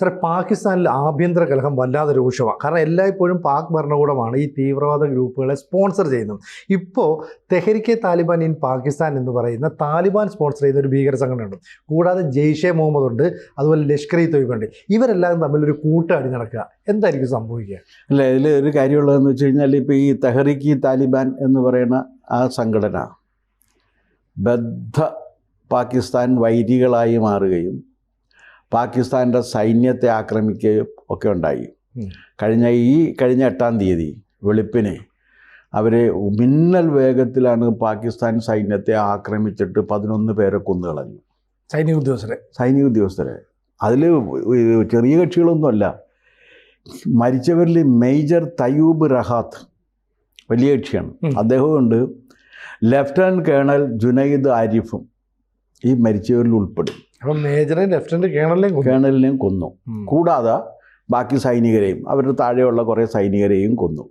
സാറേ പാകിസ്ഥാനിൽ ആഭ്യന്തര കലഹം വല്ലാതെ രൂക്ഷമാണ്. കാരണം എല്ലായ്പ്പോഴും പാക് ഭരണകൂടമാണ് ഈ തീവ്രവാദ ഗ്രൂപ്പുകളെ സ്പോൺസർ ചെയ്യുന്നത്. ഇപ്പോൾ തെഹരിക്കെ താലിബാൻ ഇൻ പാകിസ്ഥാൻ എന്ന് പറയുന്ന താലിബാൻ സ്പോൺസർ ചെയ്യുന്ന ഒരു ഭീകര സംഘടനയുണ്ട്. കൂടാതെ ജെയ്ഷെ മുഹമ്മദ് ഉണ്ട് അതുപോലെ ലഷ്കർ ഇ തൊയ്ബുണ്ട് ഇവരെല്ലാം തമ്മിലൊരു കൂട്ടടി നടക്കുക. എന്തായിരിക്കും സംഭവിക്കുക? അല്ല ഇതിൽ ഒരു കാര്യമുള്ളതെന്ന് വെച്ച് കഴിഞ്ഞാൽ ഇപ്പോൾ ഈ തെഹറിക്ക് താലിബാൻ എന്ന് പറയുന്ന ആ സംഘടന ബദ്ധ പാകിസ്ഥാൻ വൈരികളായി മാറുകയും പാകിസ്ഥാന്റെ സൈന്യത്തെ ആക്രമിക്കുകയും ഒക്കെ ഉണ്ടായി. കഴിഞ്ഞ ഈ കഴിഞ്ഞ എട്ടാം തീയതി വെളുപ്പിനെ അവർ മിന്നൽ വേഗത്തിലാണ് പാകിസ്ഥാൻ സൈന്യത്തെ ആക്രമിച്ചിട്ട് പതിനൊന്ന് പേരെ കൊന്നു കളഞ്ഞു. സൈനിക ഉദ്യോഗസ്ഥരെ. സൈനിക ഉദ്യോഗസ്ഥരെ. അതിൽ ചെറിയ കക്ഷികളൊന്നുമല്ല. മരിച്ചവരിൽ മേജർ തയൂബ് റഹാത്ത് വലിയ കക്ഷിയാണ്. അദ്ദേഹമുണ്ട് ലെഫ്റ്റനന്റ് കേണൽ ജുനൈദ് ആരിഫും ഈ മരിച്ചവരിൽ ഉൾപ്പെടും. അപ്പം മേജറെ ലെഫ്റ്റനന്റ് കേണലിനെയും കൊന്നു. കേണലിനെയും കൊന്നു. കൂടാതെ ബാക്കി സൈനികരെയും അവരുടെ താഴെയുള്ള കുറേ സൈനികരെയും കൊന്നു.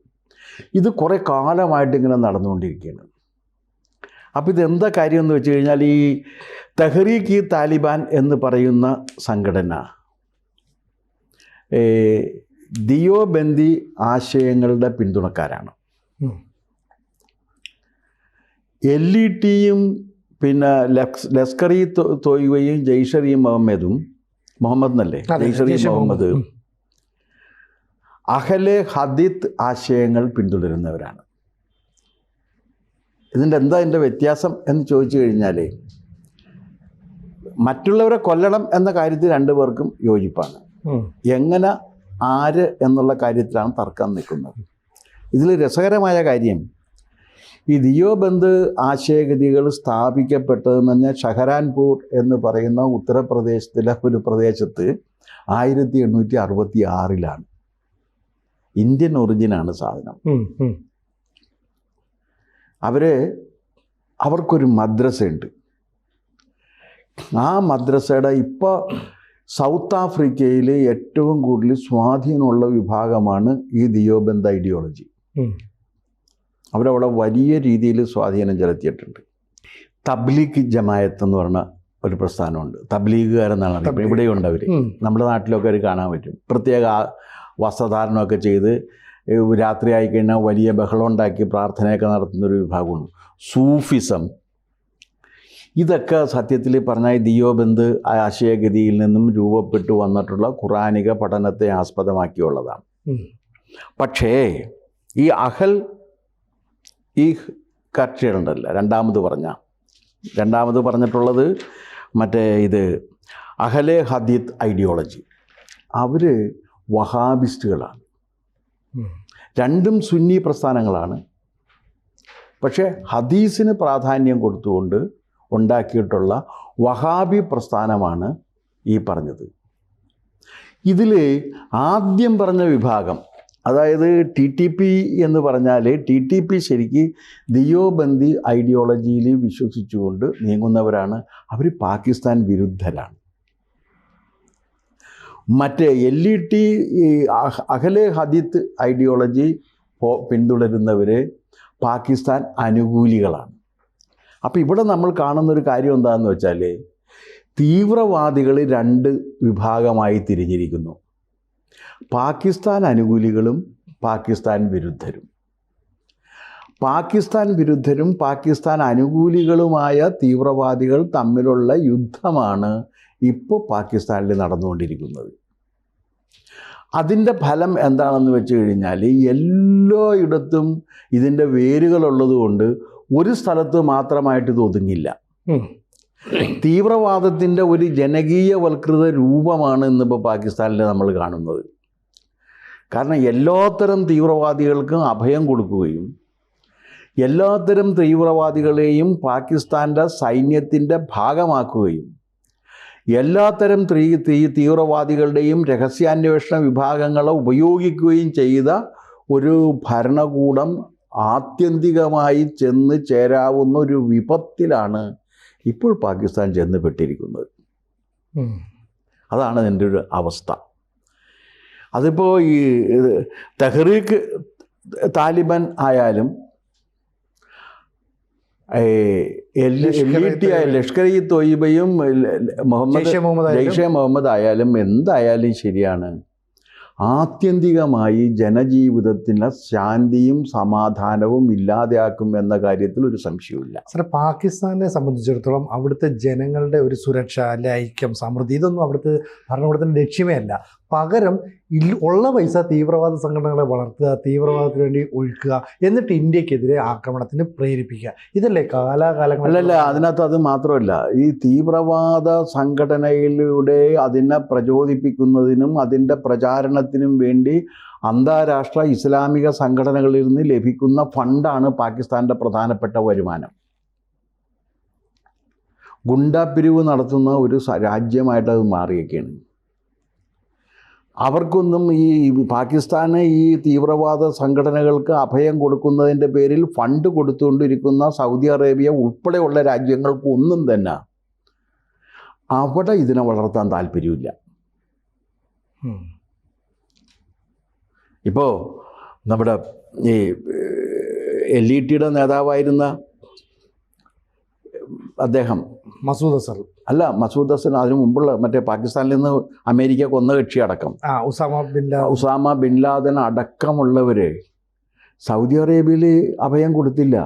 ഇത് കുറേ കാലമായിട്ട് ഇങ്ങനെ നടന്നുകൊണ്ടിരിക്കുകയാണ്. അപ്പോൾ ഇതെന്താ കാര്യം എന്ന് വെച്ച് കഴിഞ്ഞാൽ ഈ തെഹ്രീക്ക് ഈ താലിബാൻ എന്ന് പറയുന്ന സംഘടന ദിയോബന്ദി ആശയങ്ങളുടെ പിന്തുണക്കാരാണ്. എൽ ഇ ടിയും പിന്നെ ലക്സ് ലസ്കർ ഇ തോയ്വയും ജയ്ഷർ ഇ മുഹമ്മദും മുഹമ്മദ് എന്നല്ലേ ജയ്ഷർ ഇ മുഹമ്മദ്. അഹലെ ഹദിത്ത് ആശയങ്ങൾ പിന്തുടരുന്നവരാണ്. ഇതിന്റെ എന്താ ഇതിന്റെ വ്യത്യാസം എന്ന് ചോദിച്ചു കഴിഞ്ഞാൽ മറ്റുള്ളവരെ കൊല്ലണം എന്ന കാര്യത്തിൽ രണ്ടു പേർക്കും യോജിപ്പാണ്. എങ്ങനെ ആര് എന്നുള്ള കാര്യത്തിലാണ് തർക്കം നിൽക്കുന്നത്. ഇതിൽ രസകരമായ കാര്യം ഈ ദിയോബന്ദ് ആശയഗതികൾ സ്ഥാപിക്കപ്പെട്ടതെന്ന് പറഞ്ഞാൽ ഷഹരാൻപൂർ എന്ന് പറയുന്ന ഉത്തർപ്രദേശത്തിലെ ഒരു പ്രദേശത്ത് ആയിരത്തി എണ്ണൂറ്റി അറുപത്തി ആറിലാണ് ഇന്ത്യൻ ഒറിജിനാണ് സാധനം. അവർ അവർക്കൊരു മദ്രസയുണ്ട് ആ മദ്രസയുടെ ഇപ്പോൾ സൗത്ത് ആഫ്രിക്കയിൽ ഏറ്റവും കൂടുതൽ സ്വാധീനമുള്ള വിഭാഗമാണ് ഈ ദിയോബന്ധ ഐഡിയോളജി. അവരവിടെ വലിയ രീതിയിൽ സ്വാധീനം ചെലുത്തിയിട്ടുണ്ട്. തബ്ലീഗ് ജമായത്ത് എന്ന് പറഞ്ഞ ഒരു പ്രസ്ഥാനമുണ്ട്. തബ്ലീഗുകാരെന്നാണ് തബ്ലീഗ്. ഇവിടെയുണ്ട് അവർ നമ്മുടെ നാട്ടിലൊക്കെ അവർ കാണാൻ പറ്റും. പ്രത്യേക വസ്ത്രധാരണമൊക്കെ ചെയ്ത് രാത്രി ആയിക്കഴിഞ്ഞാൽ വലിയ ബഹളം ഉണ്ടാക്കി പ്രാർത്ഥനയൊക്കെ നടത്തുന്നൊരു വിഭാഗമുണ്ട്. സൂഫിസം. ഇതൊക്കെ സത്യത്തിൽ പറഞ്ഞാൽ ദിയോബന്ധ് ആശയഗതിയിൽ നിന്നും രൂപപ്പെട്ടു വന്നിട്ടുള്ള ഖുറാനിക പഠനത്തെ ആസ്പദമാക്കിയുള്ളതാണ്. പക്ഷേ ഈ അഹൽ ഈ കക്ഷികളുണ്ടല്ല. രണ്ടാമത് പറഞ്ഞ രണ്ടാമത് പറഞ്ഞിട്ടുള്ളത് മറ്റേ ഇത് അഹലെ ഹദീത്ത് ഐഡിയോളജി. അവർ വഹാബിസ്റ്റുകളാണ്. രണ്ടും സുന്നി പ്രസ്ഥാനങ്ങളാണ്. പക്ഷേ ഹദീസിന് പ്രാധാന്യം കൊടുത്തുകൊണ്ട് ഉണ്ടാക്കിയിട്ടുള്ള വഹാബി പ്രസ്ഥാനമാണ് ഈ പറഞ്ഞത്. ഇതിൽ ആദ്യം പറഞ്ഞ വിഭാഗം അതായത് ടി ടി പി എന്ന് പറഞ്ഞാൽ ടി ടി പി ശരിക്ക് ദിയോബന്ദി ഐഡിയോളജിയിൽ വിശ്വസിച്ചുകൊണ്ട് നീങ്ങുന്നവരാണ്. അവർ പാകിസ്ഥാൻ വിരുദ്ധരാണ്. മറ്റേ L E T Ahle Hadith ideology പിന്തുടരുന്നവർ Pakistan അനുകൂലികളാണ്. അപ്പോൾ ഇവിടെ നമ്മൾ കാണുന്നൊരു കാര്യം എന്താണെന്ന് വെച്ചാൽ തീവ്രവാദികൾ രണ്ട് വിഭാഗമായി തിരിഞ്ഞിരിക്കുന്നു. പാകിസ്ഥാൻ അനുകൂലികളും പാകിസ്ഥാൻ വിരുദ്ധരും. പാകിസ്ഥാൻ വിരുദ്ധരും പാകിസ്ഥാൻ അനുകൂലികളുമായ തീവ്രവാദികൾ തമ്മിലുള്ള യുദ്ധമാണ് ഇപ്പോൾ പാകിസ്ഥാനിൽ നടന്നുകൊണ്ടിരിക്കുന്നത്. അതിന്റെ ഫലം എന്താണെന്ന് വെച്ച് കഴിഞ്ഞാൽ എല്ലായിടത്തും ഇതിന്റെ വേരുകളുള്ളത് കൊണ്ട് ഒരു സ്ഥലത്ത് മാത്രമായിട്ട് ഇത് ഒതുങ്ങില്ല. തീവ്രവാദത്തിന്റെ ഒരു ജനകീയവൽകൃത രൂപമാണ് ഇന്നിപ്പോൾ പാകിസ്ഥാനിൽ നമ്മൾ കാണുന്നത്. കാരണം എല്ലാത്തരം തീവ്രവാദികൾക്കും അഭയം കൊടുക്കുകയും എല്ലാത്തരം തീവ്രവാദികളെയും പാകിസ്ഥാന്റെ സൈന്യത്തിന്റെ ഭാഗമാക്കുകയും എല്ലാത്തരം തീ തീ തീവ്രവാദികളുടെയും രഹസ്യാന്വേഷണ വിഭാഗങ്ങളെ ഉപയോഗിക്കുകയും ചെയ്ത ഒരു ഭരണകൂടം ആത്യന്തികമായി ചെന്ന് ചേരാവുന്ന ഒരു വിപത്തിലാണ് ഇപ്പോൾ പാകിസ്ഥാൻ ചെന്ന് പെട്ടിരിക്കുന്നത് അതാണ് എന്റെ ഒരു അവസ്ഥ. അതിപ്പോൾ ഈ തെഹ്രീക്ക് താലിബാൻ ആയാലും ലഷ്കർ ഇ തൊയ്ബയും മുഹമ്മദ് ജയ്ഷെ മുഹമ്മദ് ആയാലും എന്തായാലും ശരിയാണ്. ആത്യന്തികമായി ജനജീവിതത്തിന് ശാന്തിയും സമാധാനവും ഇല്ലാതെയാക്കും എന്ന കാര്യത്തിൽ ഒരു സംശയവുമില്ല. സാറെ പാകിസ്ഥാനെ സംബന്ധിച്ചിടത്തോളം അവിടുത്തെ ജനങ്ങളുടെ ഒരു സുരക്ഷ അല്ലെ ഐക്യം സമൃദ്ധി ഇതൊന്നും അവിടുത്തെ ഭരണകൂടത്തിന്റെ ലക്ഷ്യമേ അല്ല. പകരം ഉള്ള പൈസ തീവ്രവാദ സംഘടനകളെ വളർത്തുക തീവ്രവാദത്തിന് വേണ്ടി ഒഴുക്കുക എന്നിട്ട് ഇന്ത്യക്കെതിരെ ആക്രമണത്തിന് പ്രേരിപ്പിക്കുക. ഇതല്ലേ കാലാകാലങ്ങൾ അല്ലല്ല അതിനകത്ത് അത് മാത്രമല്ല. ഈ തീവ്രവാദ സംഘടനയിലൂടെ അതിനെ പ്രചോദിപ്പിക്കുന്നതിനും അതിന്റെ പ്രചാരണത്തിനും വേണ്ടി അന്താരാഷ്ട്ര ഇസ്ലാമിക സംഘടനകളിൽ നിന്ന് ലഭിക്കുന്ന ഫണ്ടാണ് പാകിസ്ഥാന്റെ പ്രധാനപ്പെട്ട വരുമാനം. ഗുണ്ടാപ്പിരിവ് നടത്തുന്ന ഒരു രാജ്യമായിട്ട് അത് മാറിയൊക്കെയാണ് അവർക്കൊന്നും ഈ പാകിസ്ഥാന് ഈ തീവ്രവാദ സംഘടനകൾക്ക് അഭയം കൊടുക്കുന്നതിന്റെ പേരിൽ ഫണ്ട് കൊടുത്തുകൊണ്ടിരിക്കുന്ന സൗദി അറേബ്യ ഉൾപ്പെടെയുള്ള രാജ്യങ്ങൾക്കൊന്നും തന്നെ അവിടെ ഇതിനെ വളർത്താൻ താല്പര്യമില്ല. ഇപ്പോൾ നമ്മുടെ ഈ എൽ ഇ ടിയുടെ നേതാവായിരുന്ന അദ്ദേഹം മസൂദ് അസർ അല്ല മസൂദ് ഹസൻ അതിനു മുമ്പുള്ള മറ്റേ പാകിസ്ഥാനിൽ നിന്ന് അമേരിക്ക കൊന്ന കക്ഷി അടക്കം Osama bin Osama bin Laden അടക്കമുള്ളവർ സൗദി അറേബ്യയിൽ അഭയം കൊടുത്തില്ല.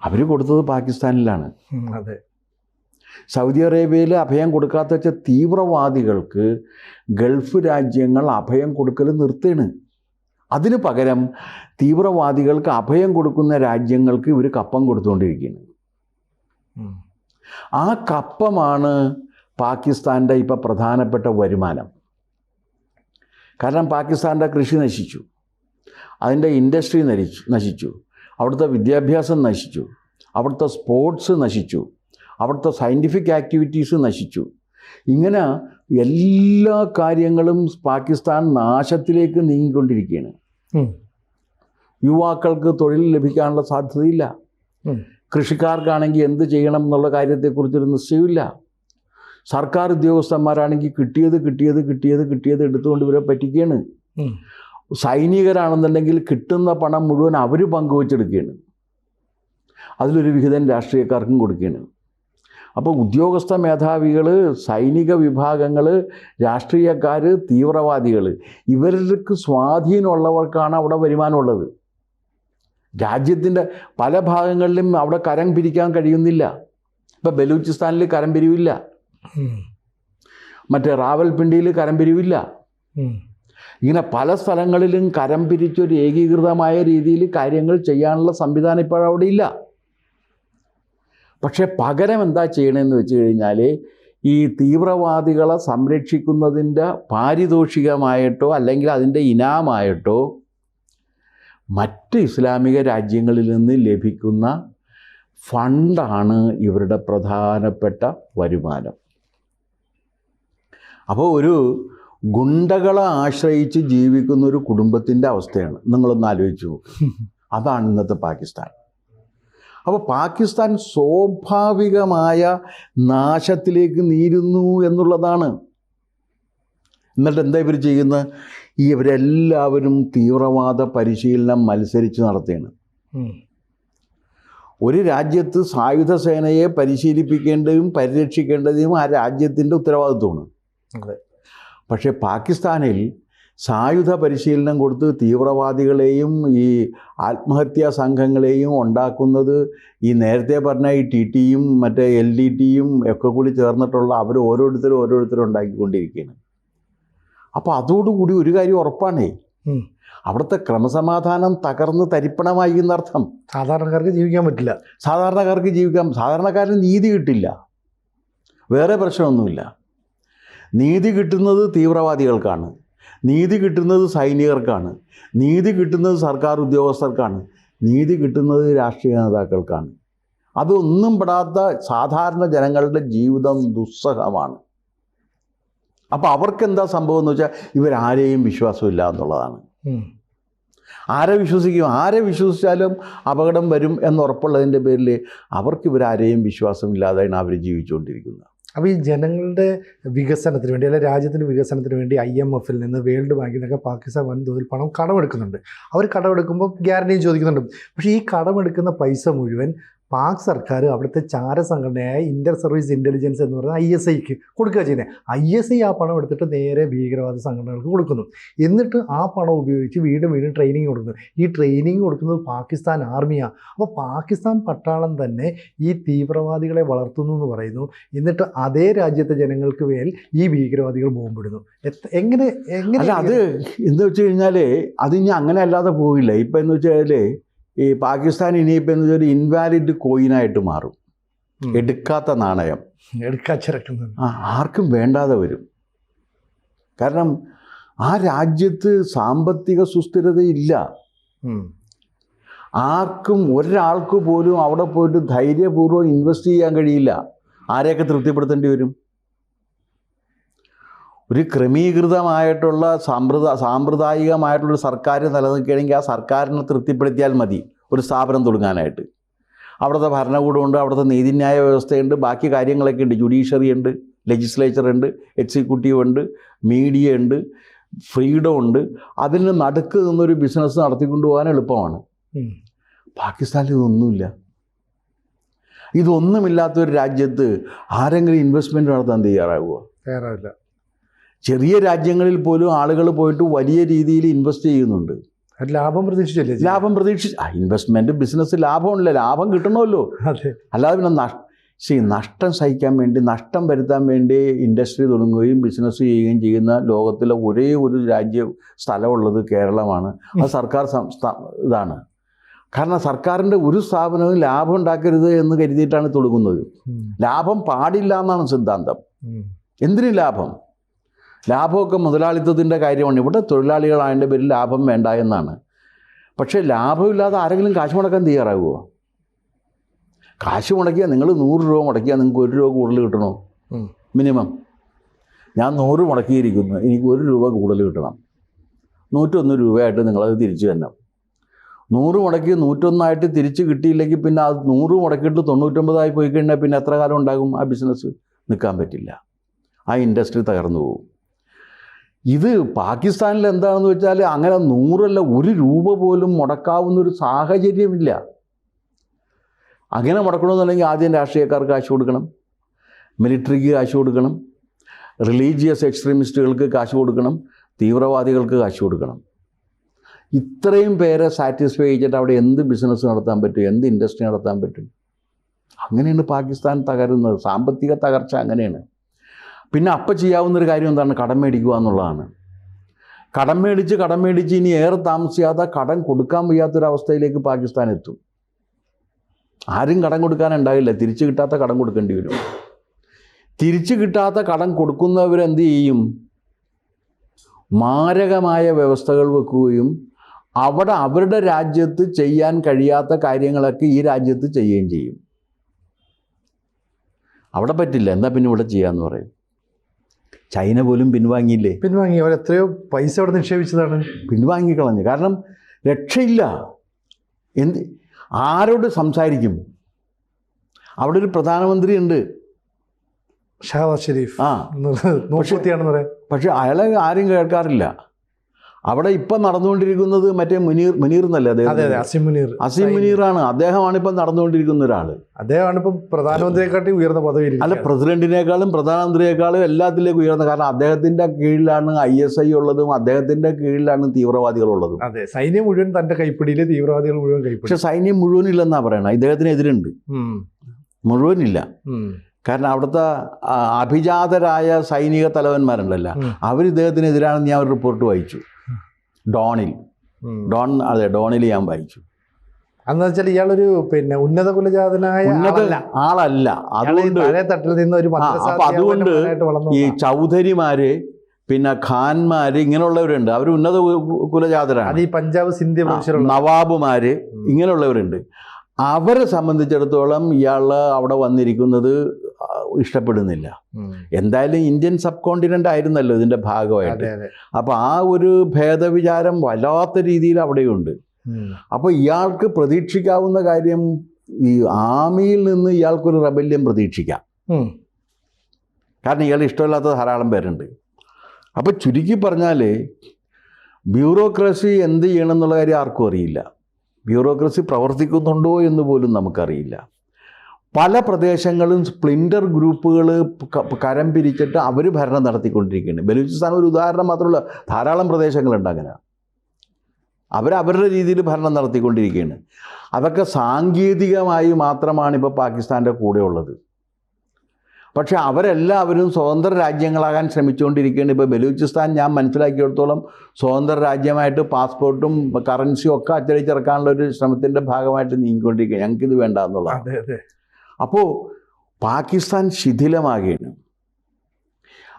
അവർ അവർ കൊടുത്തത് പാകിസ്ഥാനിലാണ്. അതെ. സൗദി അറേബ്യയിൽ അഭയം കൊടുക്കാത്ത വെച്ച തീവ്രവാദികൾക്ക് ഗൾഫ് രാജ്യങ്ങൾ അഭയം കൊടുക്കൽ നിർത്തുകയാണ് അതിന് പകരം തീവ്രവാദികൾക്ക് അഭയം കൊടുക്കുന്ന രാജ്യങ്ങൾക്ക് ഇവർ കപ്പം കൊടുത്തുകൊണ്ടിരിക്കുകയാണ്. ആ കപ്പമാണ് പാകിസ്ഥാന്റെ ഇപ്പം പ്രധാനപ്പെട്ട വരുമാനം. കാരണം പാകിസ്ഥാന്റെ കൃഷി നശിച്ചു. അതിന്റെ ഇൻഡസ്ട്രി നരിച്ചു നശിച്ചു. അവിടുത്തെ വിദ്യാഭ്യാസം നശിച്ചു. അവിടുത്തെ സ്പോർട്സ് നശിച്ചു. അവിടുത്തെ സയന്റിഫിക് ആക്ടിവിറ്റീസ് നശിച്ചു. ഇങ്ങനെ എല്ലാ കാര്യങ്ങളും പാകിസ്ഥാൻ നാശത്തിലേക്ക് നീങ്ങിക്കൊണ്ടിരിക്കുകയാണ്. യുവാക്കൾക്ക് തൊഴിൽ ലഭിക്കാനുള്ള സാധ്യതയില്ല. കൃഷിക്കാർക്കാണെങ്കിൽ എന്ത് ചെയ്യണം എന്നുള്ള കാര്യത്തെക്കുറിച്ചൊരു നിശ്ചയമില്ല സർക്കാർ ഉദ്യോഗസ്ഥന്മാരാണെങ്കിൽ കിട്ടിയത് കിട്ടിയത് കിട്ടിയത് കിട്ടിയത് എടുത്തുകൊണ്ട് ഇവരെ പറ്റിക്കുകയാണ്. സൈനികരാണെന്നുണ്ടെങ്കിൽ കിട്ടുന്ന പണം മുഴുവൻ അവർ പങ്കുവെച്ചെടുക്കുകയാണ്. അതിലൊരു വിഹിതം രാഷ്ട്രീയക്കാർക്കും കൊടുക്കുകയാണ്. അപ്പോൾ ഉദ്യോഗസ്ഥ മേധാവികൾ സൈനിക വിഭാഗങ്ങൾ രാഷ്ട്രീയക്കാർ തീവ്രവാദികൾ ഇവർക്ക് സ്വാധീനമുള്ളവർക്കാണ് അവിടെ വരുമാനമുള്ളത്. രാജ്യത്തിന്റെ പല ഭാഗങ്ങളിലും അവിടെ കരം പിരിക്കാൻ കഴിയുന്നില്ല ഇപ്പം ബലൂചിസ്ഥാനിൽ കരം പിരിവില്ല. മറ്റേ റാവൽപിണ്ടിയിൽ കരം പിരിവില്ല. ഇങ്ങനെ പല സ്ഥലങ്ങളിലും കരം പിരിച്ചൊരു ഏകീകൃതമായ രീതിയിൽ കാര്യങ്ങൾ ചെയ്യാനുള്ള സംവിധാനം ഇപ്പോൾ അവിടെ ഇല്ല പക്ഷേ പകരം എന്താ ചെയ്യണമെന്ന് വെച്ച് കഴിഞ്ഞാൽ ഈ തീവ്രവാദികളെ സംരക്ഷിക്കുന്നതിന്റെ പാരിതോഷികമായിട്ടോ അല്ലെങ്കിൽ അതിന്റെ ഇനാമായിട്ടോ മറ്റ് ഇസ്ലാമിക രാജ്യങ്ങളിൽ നിന്ന് ലഭിക്കുന്ന ഫണ്ടാണ് ഇവരുടെ പ്രധാനപ്പെട്ട വരുമാനം. അപ്പോൾ ഒരു ഗുണ്ടകളെ ആശ്രയിച്ച് ജീവിക്കുന്ന ഒരു കുടുംബത്തിന്റെ അവസ്ഥയാണ്. നിങ്ങളൊന്ന് ആലോചിച്ച് നോക്ക്. അതാണ് ഇന്നത്തെ പാകിസ്ഥാൻ. അപ്പോൾ പാകിസ്ഥാൻ സ്വാഭാവികമായ നാശത്തിലേക്ക് നീരുന്നു എന്നുള്ളതാണ്. എന്നിട്ട് എന്താ ഇവർ ചെയ്യുന്നത്? ഈ ഇവരെല്ലാവരും തീവ്രവാദ പരിശീലനം മത്സരിച്ച് നടത്തുകയാണ് ഒരു രാജ്യത്ത് സായുധ സേനയെ പരിശീലിപ്പിക്കേണ്ടതും പരിരക്ഷിക്കേണ്ടതും ആ രാജ്യത്തിന്റെ ഉത്തരവാദിത്വമാണ്. പക്ഷേ പാകിസ്ഥാനിൽ സായുധ പരിശീലനം കൊടുത്ത് തീവ്രവാദികളെയും ഈ ആത്മഹത്യാ സംഘങ്ങളെയും ഉണ്ടാക്കുന്നത് ഈ നേരത്തെ പറഞ്ഞ ഈ ടി ടിയും മറ്റേ എൽ ഡി ടിയും ഒക്കെ കൂടി ചേർന്നിട്ടുള്ള അവർ ഓരോരുത്തരും ഓരോരുത്തരും ഉണ്ടാക്കിക്കൊണ്ടിരിക്കുകയാണ്. അപ്പോൾ അതോടുകൂടി ഒരു കാര്യം ഉറപ്പാണേ. അവിടുത്തെ ക്രമസമാധാനം തകർന്ന് തരിപ്പണമായി എന്നർത്ഥം. സാധാരണക്കാർക്ക് ജീവിക്കാൻ പറ്റില്ല. സാധാരണക്കാർക്ക് ജീവിക്കാം. സാധാരണക്കാരന് നീതി കിട്ടില്ല. വേറെ പ്രശ്നമൊന്നുമില്ല. നീതി കിട്ടുന്നത് തീവ്രവാദികൾക്കാണ്. നീതി കിട്ടുന്നത് സൈനികർക്കാണ്. നീതി കിട്ടുന്നത് സർക്കാർ ഉദ്യോഗസ്ഥർക്കാണ്. നീതി കിട്ടുന്നത് രാഷ്ട്രീയ നേതാക്കൾക്കാണ്. അതൊന്നും പെടാത്ത സാധാരണ ജനങ്ങളുടെ ജീവിതം ദുസ്സഹമാണ്. അപ്പോൾ അവർക്ക് എന്താ സംഭവം എന്ന് വെച്ചാൽ ഇവരാരെയും വിശ്വാസമില്ല എന്നുള്ളതാണ്. ആരെ വിശ്വസിക്കും? ആരെ വിശ്വസിച്ചാലും അപകടം വരും എന്നുറപ്പുള്ളതിന്റെ പേരിൽ അവർക്ക് ഇവരാരെയും വിശ്വാസമില്ലാതെയാണ് അവർ ജീവിച്ചുകൊണ്ടിരിക്കുന്നത്. അപ്പോൾ ഈ ജനങ്ങളുടെ വികസനത്തിന് വേണ്ടി അല്ലെങ്കിൽ രാജ്യത്തിന്റെ വികസനത്തിന് വേണ്ടി ഐ എം എഫിൽ നിന്ന് വേൾഡ് ബാങ്കിൽ നിന്നൊക്കെ പാകിസ്ഥാൻ വൻതോതിൽ പണം കടമെടുക്കുന്നുണ്ട്. അവർ കടമെടുക്കുമ്പോൾ ഗ്യാരണ്ടിയും ചോദിക്കുന്നുണ്ട്. പക്ഷേ ഈ കടമെടുക്കുന്ന പൈസ മുഴുവൻ പാക് സർക്കാർ അവിടുത്തെ ചാര സംഘടനയായ ഇന്റർ സർവീസ് ഇന്റലിജൻസ് എന്ന് പറയുന്ന ഐ എസ് ഐക്ക് കൊടുക്കുക ചെയ്യുന്നത്. ഐ എസ് ഐ ആ പണം എടുത്തിട്ട് നേരെ ഭീകരവാദ സംഘടനകൾക്ക് കൊടുക്കുന്നു. എന്നിട്ട് ആ പണം ഉപയോഗിച്ച് വീണ്ടും വീണ്ടും ട്രെയിനിങ് കൊടുക്കുന്നു. ഈ ട്രെയിനിങ് കൊടുക്കുന്നത് പാകിസ്ഥാൻ ആർമിയാണ് അപ്പോൾ പാകിസ്ഥാൻ പട്ടാളം തന്നെ ഈ തീവ്രവാദികളെ വളർത്തുന്നു എന്ന് പറയുന്നു. എന്നിട്ട് അതേ രാജ്യത്തെ ജനങ്ങൾക്ക് മേൽ ഈ ഭീകരവാദികൾ ബോംബിടുന്നു. എങ്ങനെ എങ്ങനെ അത് എന്ന് വെച്ച് കഴിഞ്ഞാൽ അത് ഇനി അങ്ങനെ അല്ലാതെ പോവില്ല. ഇപ്പം എന്ന് വെച്ചാൽ ഈ പാകിസ്ഥാൻ ഇനിയിപ്പോൾ എന്ന് വെച്ചാൽ ഇൻവാലിഡ് കോയിനായിട്ട് മാറും. എടുക്കാത്ത നാണയം. എടുക്കാച്ചിറക്കുന്നത്. ആർക്കും വേണ്ടാതെ വരും. കാരണം ആ രാജ്യത്ത് സാമ്പത്തിക സുസ്ഥിരതയില്ല. ആർക്കും ഒരാൾക്ക് പോലും അവിടെ പോയിട്ട് ധൈര്യപൂർവം ഇൻവെസ്റ്റ് ചെയ്യാൻ കഴിയില്ല. ആരെയൊക്കെ തൃപ്തിപ്പെടുത്തേണ്ടി വരും? ഒരു ക്രമീകൃതമായിട്ടുള്ള സാമ്പ്രദ സാമ്പ്രദായികമായിട്ടുള്ളൊരു സർക്കാർ നിലനിൽക്കുകയാണെങ്കിൽ ആ സർക്കാരിനെ തൃപ്തിപ്പെടുത്തിയാൽ മതി ഒരു സ്ഥാപനം തുടങ്ങാനായിട്ട്. അവിടുത്തെ ഭരണകൂടമുണ്ട് അവിടുത്തെ നീതിന്യായ വ്യവസ്ഥയുണ്ട് ബാക്കി കാര്യങ്ങളൊക്കെ ഉണ്ട്. ജുഡീഷ്യറി ഉണ്ട് ലെജിസ്ലേച്ചർ ഉണ്ട് എക്സിക്യൂട്ടീവ് ഉണ്ട് മീഡിയ ഉണ്ട് ഫ്രീഡം ഉണ്ട്. അതിന് നടുക്ക് നിന്നൊരു ബിസിനസ് നടത്തിക്കൊണ്ടു പോകാൻ എളുപ്പമാണ് പാകിസ്ഥാനിൽ ഇതൊന്നുമില്ല. ഇതൊന്നുമില്ലാത്തൊരു രാജ്യത്ത് ആരെങ്കിലും ഇൻവെസ്റ്റ്മെന്റ് നടത്താൻ തയ്യാറാകുമോ തയ്യാറാവില്ല. ചെറിയ രാജ്യങ്ങളിൽ പോലും ആളുകൾ പോയിട്ട് വലിയ രീതിയിൽ ഇൻവെസ്റ്റ് ചെയ്യുന്നുണ്ട്. ലാഭം പ്രതീക്ഷിച്ചല്ലേ ലാഭം പ്രതീക്ഷിച്ച് ആ ഇൻവെസ്റ്റ്മെന്റ് ബിസിനസ് ലാഭമുണ്ടല്ലോ? ലാഭം കിട്ടണമല്ലോ. അല്ലാതെ പിന്നെ നഷ് ശരി നഷ്ടം സഹിക്കാൻ വേണ്ടി നഷ്ടം വരുത്താൻ വേണ്ടി ഇൻഡസ്ട്രി തുടങ്ങുകയും ബിസിനസ് ചെയ്യുകയും ചെയ്യുന്ന ലോകത്തിലെ ഒരേ ഒരു രാജ്യ സ്ഥലമുള്ളത് കേരളമാണ്. അത് സർക്കാർ ഇതാണ്. കാരണം സർക്കാരിന്റെ ഒരു സ്ഥാപനവും ലാഭം ഉണ്ടാക്കരുത് എന്ന് കരുതിയിട്ടാണ് തുടങ്ങുന്നത്. ലാഭം പാടില്ല എന്നാണ് സിദ്ധാന്തം. എന്തിന് ലാഭം? ലാഭമൊക്കെ മുതലാളിത്തത്തിന്റെ കാര്യമാണ്. ഇവിടെ തൊഴിലാളികളായതിന്റെ പേരിൽ ലാഭം വേണ്ട എന്നാണ്. പക്ഷേ ലാഭമില്ലാതെ ആരെങ്കിലും കാശ് മുടക്കാൻ തയ്യാറാകുമോ കാശ് മുടക്കിയാൽ നിങ്ങൾ നൂറ് രൂപ മുടക്കിയാൽ നിങ്ങൾക്ക് ഒരു രൂപ കൂടുതൽ കിട്ടണോ? മിനിമം. ഞാൻ നൂറ് മുടക്കിയിരിക്കുന്നു. എനിക്ക് ഒരു രൂപ കൂടുതൽ കിട്ടണം. നൂറ്റൊന്ന് രൂപയായിട്ട് നിങ്ങളത് തിരിച്ചു തന്നെ നൂറ് മുടക്കി നൂറ്റൊന്നായിട്ട് തിരിച്ച് കിട്ടിയില്ലെങ്കിൽ പിന്നെ അത് നൂറ് മുടക്കിയിട്ട് തൊണ്ണൂറ്റൊമ്പതായി പോയി കഴിഞ്ഞാൽ പിന്നെ എത്ര കാലം ഉണ്ടാകും ആ ബിസിനസ്? നിൽക്കാൻ പറ്റില്ല. ആ ഇൻഡസ്ട്രി തകർന്നു പോകും. ഇത് പാകിസ്ഥാനിൽ എന്താണെന്ന് വെച്ചാൽ അങ്ങനെ നൂറല്ല ഒരു രൂപ പോലും മുടക്കാവുന്ന ഒരു സാഹചര്യമില്ല. അങ്ങനെ മുടക്കണമെന്നുണ്ടെങ്കിൽ ആദ്യം രാഷ്ട്രീയക്കാർക്ക് കാശ് കൊടുക്കണം മിലിറ്ററിക്ക് കാശ് കൊടുക്കണം റിലീജിയസ് എക്സ്ട്രീമിസ്റ്റുകൾക്ക് കാശ് കൊടുക്കണം തീവ്രവാദികൾക്ക് കാശ് കൊടുക്കണം. ഇത്രയും പേരെ സാറ്റിസ്ഫൈ ചെയ്തിട്ട് അവിടെ എന്ത് ബിസിനസ് നടത്താൻ പറ്റും എന്ത് ഇൻഡസ്ട്രി നടത്താൻ പറ്റും? അങ്ങനെയാണ് പാകിസ്ഥാൻ തകരുന്നത്. സാമ്പത്തിക തകർച്ച അങ്ങനെയാണ്. പിന്നെ അപ്പം ചെയ്യാവുന്നൊരു കാര്യം എന്താണ്? കടം മേടിക്കുക എന്നുള്ളതാണ്. കടം മേടിച്ച് കടം മേടിച്ച് ഇനി ഏറെ താമസിയാതെ കടം കൊടുക്കാൻ വയ്യാത്തൊരവസ്ഥയിലേക്ക് പാകിസ്ഥാൻ എത്തും. ആരും കടം കൊടുക്കാനുണ്ടാകില്ല തിരിച്ചു കിട്ടാത്ത കടം കൊടുക്കേണ്ടി വരും. തിരിച്ചു കിട്ടാത്ത കടം കൊടുക്കുന്നവരെന്ത് ചെയ്യും? മാരകമായ വ്യവസ്ഥകൾ വെക്കുകയും അവിടെ അവരുടെ രാജ്യത്ത് ചെയ്യാൻ കഴിയാത്ത കാര്യങ്ങളൊക്കെ ഈ രാജ്യത്ത് ചെയ്യുകയും ചെയ്യും. അവിടെ പറ്റില്ല. എന്താ പിന്നെ ഇവിടെ ചെയ്യാന്ന് പറയും? ചൈന പോലും പിൻവാങ്ങിയില്ലേ? പിൻവാങ്ങി. അവർ എത്രയോ പൈസ അവിടെ നിക്ഷേപിച്ചതാണ്. പിൻവാങ്ങിക്കളഞ്ഞു കാരണം രക്ഷയില്ല. എന്ത്? ആരോട് സംസാരിക്കും? അവിടെ ഒരു പ്രധാനമന്ത്രി ഉണ്ട്. ഷഹബാസ് ഷെരീഫ് ആ. പക്ഷെ അയാളെ ആരും കേൾക്കാറില്ല. അവിടെ ഇപ്പം നടന്നുകൊണ്ടിരിക്കുന്നത് മറ്റേ മുനീർ മുനീർ എന്നല്ലേ അദ്ദേഹം അസിം മുനീർ. അസീം മുനീറാണ്. അദ്ദേഹമാണ് ഇപ്പം നടന്നുകൊണ്ടിരിക്കുന്ന ഒരാൾ അദ്ദേഹമാണ് ഇപ്പം പ്രധാനമന്ത്രിയെക്കാട്ടി ഉയർന്ന പദവി അല്ല പ്രസിഡന്റിനേക്കാളും പ്രധാനമന്ത്രിയെക്കാളും എല്ലാത്തിലേക്കും ഉയർന്ന കാരണം അദ്ദേഹത്തിന്റെ കീഴിലാണ് ഐ എസ് ഐ ഉള്ളതും അദ്ദേഹത്തിന്റെ കീഴിലാണ് തീവ്രവാദികൾ ഉള്ളതും അതെ സൈന്യം മുഴുവൻ തന്റെ കൈപ്പിടിയിൽ തീവ്രവാദികൾ മുഴുവൻ കൈപ്പിടി. പക്ഷെ സൈന്യം മുഴുവൻ ഇല്ലെന്നാണ് പറയണത് ഇദ്ദേഹത്തിനെതിരുണ്ട്. ഉം. മുഴുവനില്ല. കാരണം അവിടുത്തെ അഭിജാതരായ സൈനിക തലവന്മാരുണ്ടല്ലോ. അവരിദ്ദേഹത്തിനെതിരാണെന്ന് അവർ ഇദ്ദേഹത്തിനെതിരാണെന്ന് ഞാൻ ഒരു റിപ്പോർട്ട് വായിച്ചു. ഡോണിൽ. ഡോൺ അതെ ഡോണിൽ ഞാൻ വായിച്ചു. അന്ന് വെച്ചാൽ ഇയാളൊരു പിന്നെ ഉന്നത കുലജാതനായ ഉന്നത ആളല്ല. അതുകൊണ്ട് തട്ടിൽ നിന്ന് ഒരു അതുകൊണ്ട് ഈ ചൗധരിമാര് പിന്നെ ഖാൻമാര് ഇങ്ങനെയുള്ളവരുണ്ട്. അവർ ഉന്നത കുലജാതരാണ് അത് ഈ പഞ്ചാബ് സിന്ധി നവാബുമാര് ഇങ്ങനെയുള്ളവരുണ്ട്. അവരെ സംബന്ധിച്ചിടത്തോളം ഇയാൾ അവിടെ വന്നിരിക്കുന്നത് ഇഷ്ടപ്പെടുന്നില്ല. എന്തായാലും ഇന്ത്യൻ സബ് കോണ്ടിനെന്റ് ആയിരുന്നല്ലോ ഇതിന്റെ ഭാഗമായിട്ട്. അപ്പോൾ ആ ഒരു ഭേദവിചാരം വല്ലാത്ത രീതിയിൽ അവിടെയുണ്ട്. അപ്പൊ അപ്പോൾ ഇയാൾക്ക് പ്രതീക്ഷിക്കാവുന്ന കാര്യം ഈ ആമിയിൽ നിന്ന് ഇയാൾക്കൊരു റബല്യം പ്രതീക്ഷിക്കാം. കാരണം ഇയാൾ ഇഷ്ടമില്ലാത്ത ധാരാളം പേരുണ്ട്. അപ്പോൾ ചുരുക്കി പറഞ്ഞാൽ ബ്യൂറോക്രസി എന്ത് ചെയ്യണം എന്നുള്ള കാര്യം ആർക്കും അറിയില്ല. ബ്യൂറോക്രസി പ്രവർത്തിക്കുന്നുണ്ടോ എന്ന് പോലും നമുക്കറിയില്ല. പല പ്രദേശങ്ങളും സ്പ്ലിൻഡർ ഗ്രൂപ്പുകൾ കരം പിരിച്ചിട്ട് അവർ ഭരണം നടത്തിക്കൊണ്ടിരിക്കുകയാണ് ബലൂചിസ്ഥാൻ ഒരു ഉദാഹരണം മാത്രമല്ല ധാരാളം പ്രദേശങ്ങളുണ്ട് അങ്ങനെ. അവർ അവരുടെ രീതിയിൽ ഭരണം നടത്തിക്കൊണ്ടിരിക്കുകയാണ്. അതൊക്കെ സാങ്കേതികമായി മാത്രമാണ് ഇപ്പോൾ പാകിസ്ഥാന്റെ കൂടെ ഉള്ളത്. പക്ഷെ അവരെല്ലാവരും സ്വതന്ത്ര രാജ്യങ്ങളാകാൻ ശ്രമിച്ചുകൊണ്ടിരിക്കുകയാണ്. ഇപ്പോൾ ബലൂചിസ്ഥാൻ ഞാൻ മനസ്സിലാക്കിയിടത്തോളം സ്വതന്ത്ര രാജ്യമായിട്ട് പാസ്പോർട്ടും കറൻസിയും ഒക്കെ അച്ചടിച്ചിറക്കാനുള്ള ഒരു ശ്രമത്തിന്റെ ഭാഗമായിട്ട് നീങ്ങിക്കൊണ്ടിരിക്കുക ഞങ്ങൾക്കിത് വേണ്ട എന്നുള്ളതാണ്. അപ്പോൾ പാകിസ്ഥാൻ ശിഥിലമാകുകയാണ്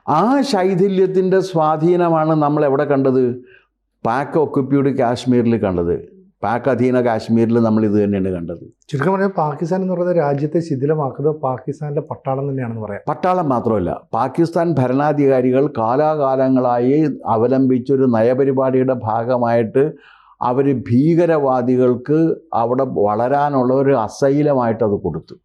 ആ ശൈഥില്യത്തിന്റെ സ്വാധീനമാണ് നമ്മൾ എവിടെ കണ്ടത്? പാക്ക് ഒക്കുപ്യൂഡ് കാശ്മീരിൽ കണ്ടത്. പാക് അധീന കാശ്മീരിൽ നമ്മൾ ഇത് തന്നെയാണ് കണ്ടത്. ചുരുക്കം പറഞ്ഞാൽ പാകിസ്ഥാൻ എന്ന് പറയുന്നത് രാജ്യത്തെ ശിഥിലമാക്കുന്നത് പാകിസ്ഥാനിലെ പട്ടാളം തന്നെയാണെന്ന് പറയാം. പട്ടാളം മാത്രമല്ല പാകിസ്ഥാൻ ഭരണാധികാരികൾ കാലാകാലങ്ങളായി അവലംബിച്ചൊരു നയപരിപാടിയുടെ ഭാഗമായിട്ട് അവർ ഭീകരവാദികൾക്ക് അവിടെ വളരാനുള്ള ഒരു അസൈലമായിട്ട് അത് കൊടുത്തു.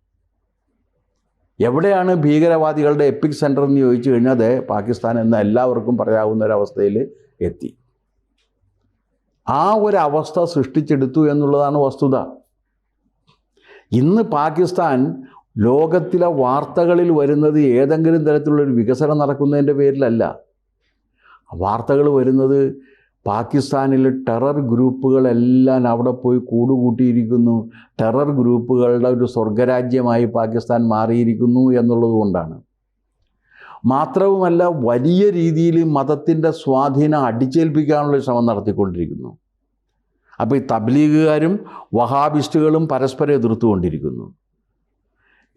എവിടെയാണ് ഭീകരവാദികളുടെ എപ്പിക് സെന്റർ എന്ന് ചോദിച്ചു കഴിഞ്ഞാൽ പാകിസ്ഥാൻ എന്ന് എല്ലാവർക്കും പറയാവുന്ന ഒരവസ്ഥയിൽ എത്തി. ആ ഒരു അവസ്ഥ സൃഷ്ടിച്ചെടുത്തു എന്നുള്ളതാണ് വസ്തുത. ഇന്ന് പാകിസ്ഥാൻ ലോകത്തിലെ വാർത്തകളിൽ വരുന്നത് ഏതെങ്കിലും തരത്തിലുള്ളൊരു വികസനം നടക്കുന്നതിന്റെ പേരിലല്ല. വാർത്തകൾ വരുന്നത് പാകിസ്ഥാനിൽ ടെറർ ഗ്രൂപ്പുകളെല്ലാം അവിടെ പോയി കൂടുകൂട്ടിയിരിക്കുന്നു. ടെറർ ഗ്രൂപ്പുകളുടെ ഒരു സ്വർഗരാജ്യമായി പാകിസ്ഥാൻ മാറിയിരിക്കുന്നു എന്നുള്ളത് കൊണ്ടാണ്. മാത്രവുമല്ല വലിയ രീതിയിൽ മതത്തിന്റെ സ്വാധീനം അടിച്ചേൽപ്പിക്കാനുള്ള ശ്രമം നടത്തിക്കൊണ്ടിരിക്കുന്നു. അപ്പോൾ ഈ തബ്ലീഗുകാരും വഹാബിസ്റ്റുകളും പരസ്പരം എതിർത്തുകൊണ്ടിരിക്കുന്നു.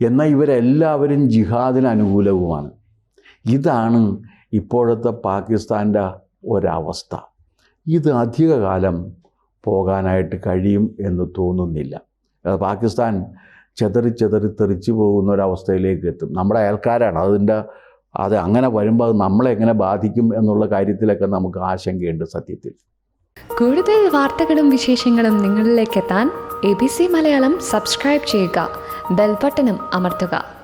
എന്നാൽ ഇവരെല്ലാവരും ജിഹാദിന് അനുകൂലവുമാണ്. ഇതാണ് ഇപ്പോഴത്തെ പാകിസ്ഥാന്റെ ഒരവസ്ഥ. ഇത് അധികകാലം പോകാനായിട്ട് കഴിയും എന്ന് തോന്നുന്നില്ല. പാകിസ്ഥാൻ ചെതറി ചെതറി തെറിച്ചു പോകുന്ന ഒരവസ്ഥയിലേക്ക് എത്തും. നമ്മുടെ അയൽക്കാരാണ്. അതിന്റെ അത് അങ്ങനെ വരുമ്പോൾ അത് നമ്മളെ എങ്ങനെ ബാധിക്കും എന്നുള്ള കാര്യത്തിലൊക്കെ നമുക്ക് ആശങ്കയുണ്ട് സത്യത്തിൽ. കൂടുതൽ വാർത്തകളും വിശേഷങ്ങളും നിങ്ങളിലേക്ക് എത്താൻ A B C Malayalam subscribe ചെയ്യുക. ബെൽബട്ടനും അമർത്തുക.